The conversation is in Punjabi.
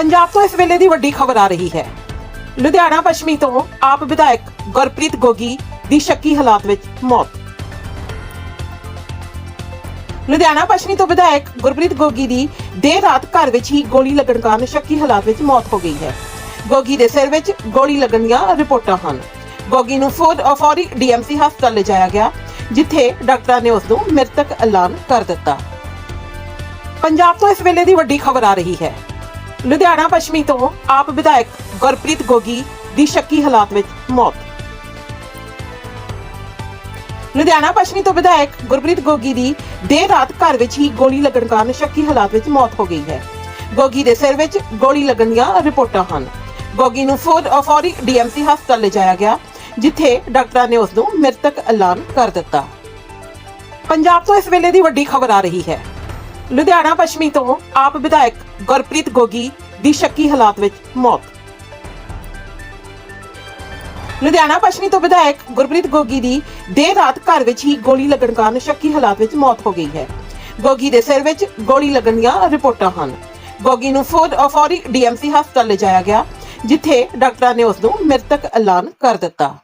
ਪੰਜਾਬ ਤੋਂ ਇਸ ਵੇਲੇ ਦੀ ਵੱਡੀ ਖਬਰ ਆ ਰਹੀ ਹੈ। ਲੁਧਿਆਣਾ ਪੱਛਮੀ ਤੋਂ ਆਪ ਵਿਧਾਇਕ ਗੁਰਪ੍ਰੀਤ ਗੋਗੀ ਦੀ ਸ਼ੱਕੀ ਹਾਲਾਤ ਵਿੱਚ ਮੌਤ। ਲੁਧਿਆਣਾ ਪੱਛਮੀ ਤੋਂ ਵਿਧਾਇਕ ਗੁਰਪ੍ਰੀਤ ਗੋਗੀ ਦੀ ਦੇਰ ਰਾਤ ਘਰ ਵਿੱਚ ਹੀ ਗੋਲੀ ਲੱਗਣ ਕਾਰਨ ਸ਼ੱਕੀ ਹਾਲਾਤ ਵਿੱਚ ਮੌਤ ਹੋ ਗਈ ਹੈ। ਗੋਗੀ ਦੇ ਸਿਰ ਵਿੱਚ ਗੋਲੀ ਲੱਗਣ ਦੀਆਂ ਰਿਪੋਰਟਾਂ ਹਨ। ਗੋਗੀ ਨੂੰ ਫੋਰਡ ਫੌਰੀ ਡੀਐਮਸੀ ਹਸਪਤਾਲ ਲਿਜਾਇਆ ਗਿਆ, ਜਿੱਥੇ ਡਾਕਟਰਾਂ ਨੇ ਉਸ ਨੂੰ ਮ੍ਰਿਤਕ ਐਲਾਨ ਕਰ ਦਿੱਤਾ। ਪੰਜਾਬ ਤੋਂ ਇਸ ਵੇਲੇ ਦੀ ਵੱਡੀ ਖਬਰ ਆ ਰਹੀ ਹੈ। ਲੁਧਿਆਣਾ ਪੱਛਮੀ ਤੋਂ ਆਪ ਵਿਧਾਇਕ ਗੁਰਪ੍ਰੀਤ ਗੋਗੀ ਦੀ ਸ਼ੱਕੀ ਹਾਲਾਤ ਵਿੱਚ ਮੌਤ। ਲੁਧਿਆਣਾ ਪੱਛਮੀ ਤੋਂ ਵਿਧਾਇਕ ਗੁਰਪ੍ਰੀਤ ਗੋਗੀ ਦੀ ਦੇਰ ਰਾਤ ਘਰ ਵਿੱਚ ਹੀ ਗੋਲੀ ਲੱਗਣ ਕਾਰਨ ਸ਼ੱਕੀ ਹਾਲਾਤ ਵਿੱਚ ਮੌਤ ਹੋ ਗਈ ਹੈ। ਗੋਗੀ ਦੇ ਸਿਰ ਵਿੱਚ ਗੋਲੀ ਲੱਗਣ ਦੀਆਂ ਰਿਪੋਰਟਾਂ ਹਨ। ਗੋਗੀ ਨੂੰ ਫੋਰਡ ਫੌਰੀ ਡੀਐਮਸੀ ਹਸਪਤਾਲ ਲਿਜਾਇਆ ਗਿਆ, ਜਿੱਥੇ ਡਾਕਟਰਾਂ ਨੇ ਉਸ ਨੂੰ ਮ੍ਰਿਤਕ ਐਲਾਨ ਕਰ ਦਿੱਤਾ। ਪੰਜਾਬ ਤੋਂ ਇਸ ਵੇਲੇ ਦੀ ਵੱਡੀ ਖਬਰ ਆ ਰਹੀ ਹੈ। ਲੁਧਿਆਣਾ ਪੱਛਮੀ ਤੋਂ ਆਪ ਵਿਧਾਇਕ ਗੁਰਪ੍ਰੀਤ ਗੋਗੀ ਦੀ ਸ਼ੱਕੀ ਹਾਲਾਤ ਵਿੱਚ ਮੌਤ। ਲੁਧਿਆਣਾ ਪੱਛਮੀ ਤੋਂ ਵਿਧਾਇਕ ਗੁਰਪ੍ਰੀਤ ਗੋਗੀ ਦੀ ਦੇਰ ਰਾਤ ਘਰ ਵਿੱਚ ਹੀ ਗੋਲੀ ਲੱਗਣ ਕਾਰਨ ਸ਼ੱਕੀ ਹਾਲਾਤ ਵਿੱਚ ਮੌਤ ਹੋ ਗਈ ਹੈ। ਗੋਗੀ ਦੇ ਸਿਰ ਵਿੱਚ ਗੋਲੀ ਲੱਗਣ ਦੀਆਂ ਰਿਪੋਰਟਾਂ ਹਨ। ਗੋਗੀ ਨੂੰ ਫੋਰਡ ਫੌਰੀ ਡੀਐਮਸੀ ਹਸਪਤਾਲ ਲਿਜਾਇਆ ਗਿਆ, ਜਿੱਥੇ ਡਾਕਟਰਾਂ ਨੇ ਉਸ ਨੂੰ ਮ੍ਰਿਤਕ ਐਲਾਨ ਕਰ ਦਿੱਤਾ।